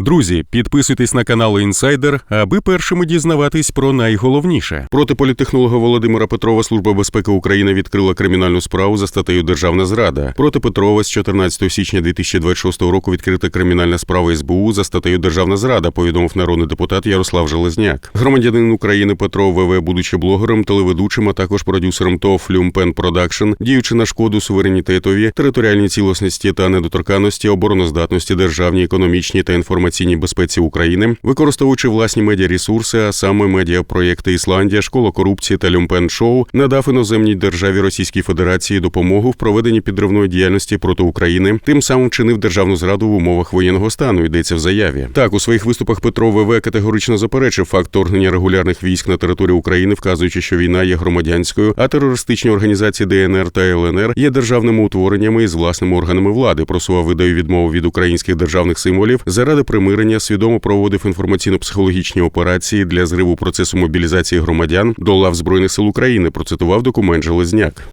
Друзі, підписуйтесь на канал Інсайдер, аби першими дізнаватись про найголовніше. Проти політехнолога Володимира Петрова Служба безпеки України відкрила кримінальну справу за статтею Державна зрада. Проти Петрова з 14 січня 2026 року відкрита кримінальна справа СБУ за статтею Державна зрада. Повідомив народний депутат Ярослав Железняк. Громадянин України Петров ВВ, будучи блогером, телеведучим, а також продюсером ТОВ Люмпен Продакшн, діючи на шкоду суверенітетові, територіальній цілісності та недоторканності, обороноздатності, державній, економічній та інформаційній безпеці України, використовуючи власні медіаресурси, а саме медіапроєкти Ісландія, школа корупції та Люмпен Шоу, надав іноземній державі Російській Федерації допомогу в проведенні підривної діяльності проти України, тим самим вчинив державну зраду в умовах воєнного стану. Йдеться в заяві. Так у своїх виступах Петро ВВ категорично заперечив факт вторгнення регулярних військ на територію України, вказуючи, що війна є громадянською, а терористичні організації ДНР та ЛНР є державними утвореннями із власними органами влади. Просував ідею відмови від українських державних символів заради примирення, свідомо проводив інформаційно-психологічні операції для зриву процесу мобілізації громадян до лав збройних сил України. Процитував документ Железняк.